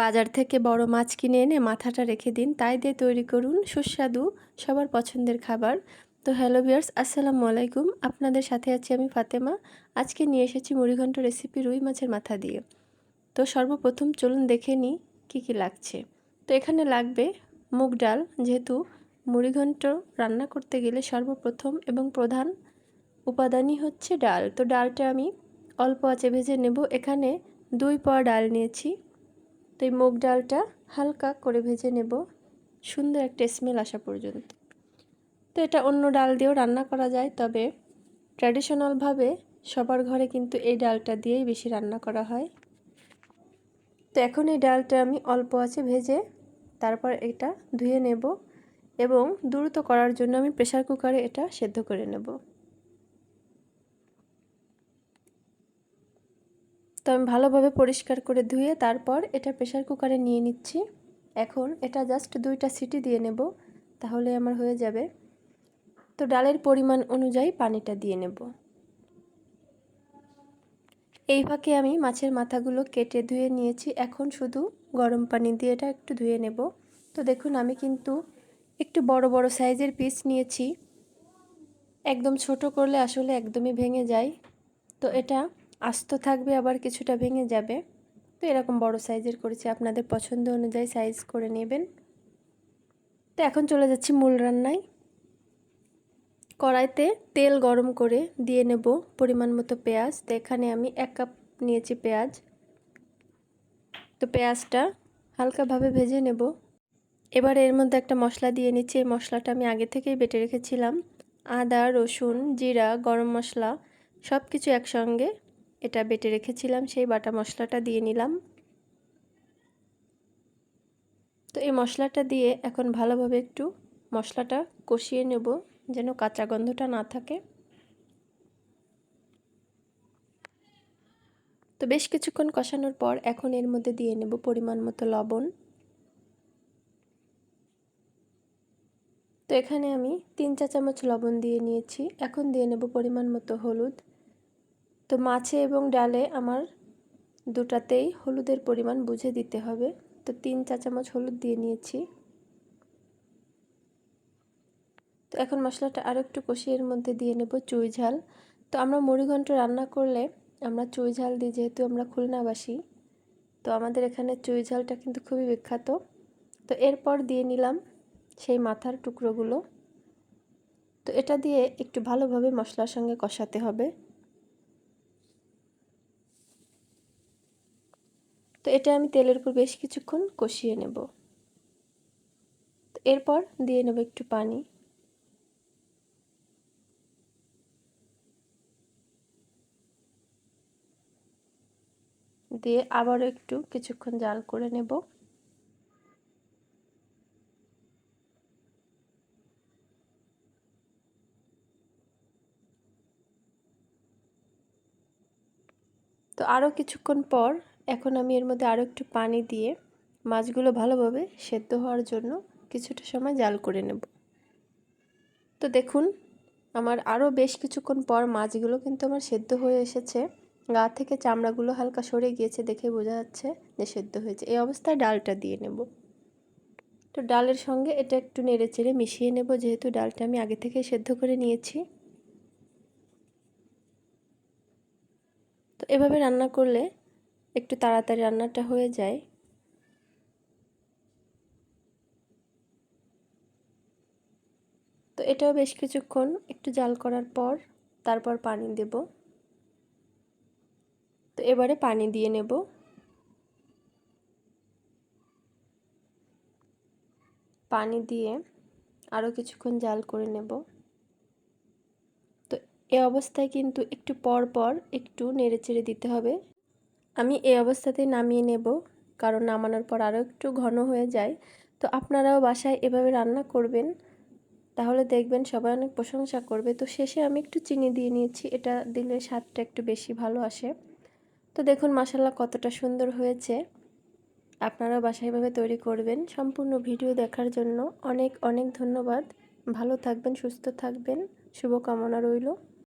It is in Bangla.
বাজার থেকে বড় মাছ কিনে এনে মাথাটা রেখে দিন। তাই দিয়ে তৈরি করুন সুস্বাদু, সবার পছন্দের খাবার। তো হ্যালো বিয়ার্স আসসালামু আলাইকুম। আপনাদের সাথে আছি আমি ফাতেমা। আজকে নিয়ে এসেছি মুড়িঘণ্ট রেসিপি রুই মাছের মাথা দিয়ে। তো সর্বপ্রথম চলুন দেখে নিই কী কী লাগছে। তো এখানে লাগবে মুগ ডাল, যেহেতু মুড়িঘণ্ট রান্না করতে গেলে সর্বপ্রথম এবং প্রধান উপাদানই হচ্ছে ডাল। তো ডালটা আমি অল্প আঁচে ভেজে নেব। এখানে দুই পয়া ডাল নিয়েছি। তো এই মুগ ডালটা হালকা করে ভেজে নেব। সুন্দর একটা স্মেল আসা পর্যন্ত। তো এটা অন্য ডাল দিয়েও রান্না করা যায়, তবে ট্র্যাডিশনালভাবে সবার ঘরে কিন্তু এই ডালটা দিয়েই বেশি রান্না করা হয়। তো এখন এই ডালটা আমি অল্প আছে ভেজে তারপর এটা ধুয়ে নেব এবং দ্রুত করার জন্য আমি প্রেশার কুকারে এটা সেদ্ধ করে নেব। তো আমি ভালোভাবে পরিষ্কার করে ধুয়ে তারপর এটা প্রেশার কুকারে নিয়ে নিচ্ছি। এখন এটা জাস্ট দুইটা সিটি দিয়ে নেব, তাহলে আমার হয়ে যাবে। তো ডালের পরিমাণ অনুযায়ী পানিটা দিয়ে নেব। এই ফাঁকে আমি মাছের মাথাগুলো কেটে ধুয়ে নিয়েছি। এখন শুধু গরম পানি দিয়ে এটা একটু ধুয়ে নেব। তো দেখুন, আমি কিন্তু একটু বড় বড় সাইজের পিস নিয়েছি। একদম ছোট করলে আসলে একদমই ভেঙে যায়। তো এটা আস্ত থাকবে, আবার কিছুটা ভেঙে যাবে। তো এরকম বড় সাইজের করেছি। আপনাদের পছন্দ অনুযায়ী সাইজ করে নেবেন। তো এখন চলে যাচ্ছি মূল রান্নায়। কড়াইতে তেল গরম করে দিয়ে নেব পরিমাণ মতো পেঁয়াজ। তো এখানে আমি এক কাপ নিয়েছি পেঁয়াজ। তো পেঁয়াজটা হালকাভাবে ভেজে নেব। এবার এর মধ্যে একটা মশলা দিয়ে নিচ্ছি। এই মশলাটা আমি আগে থেকেই বেটে রেখেছিলাম। আদা, রসুন, জিরা, গরম মশলা সব কিছু একসঙ্গে এটা বেটে রেখেছিলাম, সেই বাটা মশলাটা দিয়ে নিলাম। তো এই মশলাটা দিয়ে এখন ভালোভাবে একটু মশলাটা কষিয়ে নেব, যেন কাঁচা গন্ধটা না থাকে। তো বেশ কিছুক্ষণ কষানোর পর এখন এর মধ্যে দিয়ে নেব পরিমাণ মতো লবণ। তো এখানে আমি তিন চা চামচ লবণ দিয়ে নিয়েছি, এখন দিয়ে নেব পরিমাণ মতো হলুদ। তো মাছে এবং ডালে আমার দুটাতেই হলুদের পরিমাণ বুঝে দিতে হবে। তো তিন চা চামচ হলুদ দিয়ে নিয়েছি। তো এখন মশলাটা আরও একটু কষিয়ে এর মধ্যে দিয়ে নেব চুই ঝাল। তো আমরা মুড়িঘণ্ট রান্না করলে আমরা চুই ঝাল দিই, যেহেতু আমরা খুলনাবাসী। তো আমাদের এখানে চুই ঝালটা কিন্তু খুবই বিখ্যাত। তো এরপর দিয়ে নিলাম সেই মাথার টুকরোগুলো। তো এটা দিয়ে একটু ভালোভাবে মশলার সঙ্গে কষাতে হবে। তো এটা আমি তেলের উপর বেশ কিছুক্ষণ কষিয়ে নেব। এরপর দিয়ে নেব একটু পানি। দিয়ে আবারও একটু কিছুক্ষণ জাল করে নেব। তো আরও কিছুক্ষণ পর এখন আমি এর মধ্যে আরও একটু পানি দিয়ে মাছগুলো ভালোভাবে সেদ্ধ হওয়ার জন্য কিছুটা সময় জাল করে নেব। তো দেখুন, আমার আরও বেশ কিছুক্ষণ পর মাছগুলো কিন্তু আমার সেদ্ধ হয়ে এসেছে। গা থেকে চামড়াগুলো হালকা সরে গিয়েছে দেখে বোঝা যাচ্ছে যে সেদ্ধ হয়েছে। এই অবস্থায় ডালটা দিয়ে নেব। তো ডালের সঙ্গে এটা একটু নেড়ে চেড়ে মিশিয়ে নেব, যেহেতু ডালটা আমি আগে থেকে সেদ্ধ করে নিয়েছি। তো এভাবে রান্না করলে একটু তাড়াতাড়ি রান্নাটা হয়ে যায়। তো এটাও বেশ কিছুক্ষণ একটু জাল করার পর তারপর পানি দেব। তো এবারে পানি দিয়ে নেব। পানি দিয়ে আরও কিছুক্ষণ জাল করে নেব। তো এ অবস্থায় কিন্তু একটু পর পর একটু নেড়ে চেড়ে দিতে হবে। আমি এই অবস্থাতেই নামিয়ে নেব, কারণ নামানোর পর আরও একটু ঘন হয়ে যায়। তো আপনারাও বাসায় এভাবে রান্না করবেন, তাহলে দেখবেন সবাই অনেক প্রশংসা করবে। তো শেষে আমি একটু চিনি দিয়ে নিয়েছি, এটা দিলে স্বাদটা একটু বেশি ভালো আসে। তো দেখুন মশালা কতটা সুন্দর হয়েছে। আপনারাও বাসায় এভাবে তৈরি করবেন, সম্পূর্ণ ভিডিও দেখার জন্য অনেক অনেক ধন্যবাদ। ভালো থাকবেন, সুস্থ থাকবেন, শুভকামনা রইল।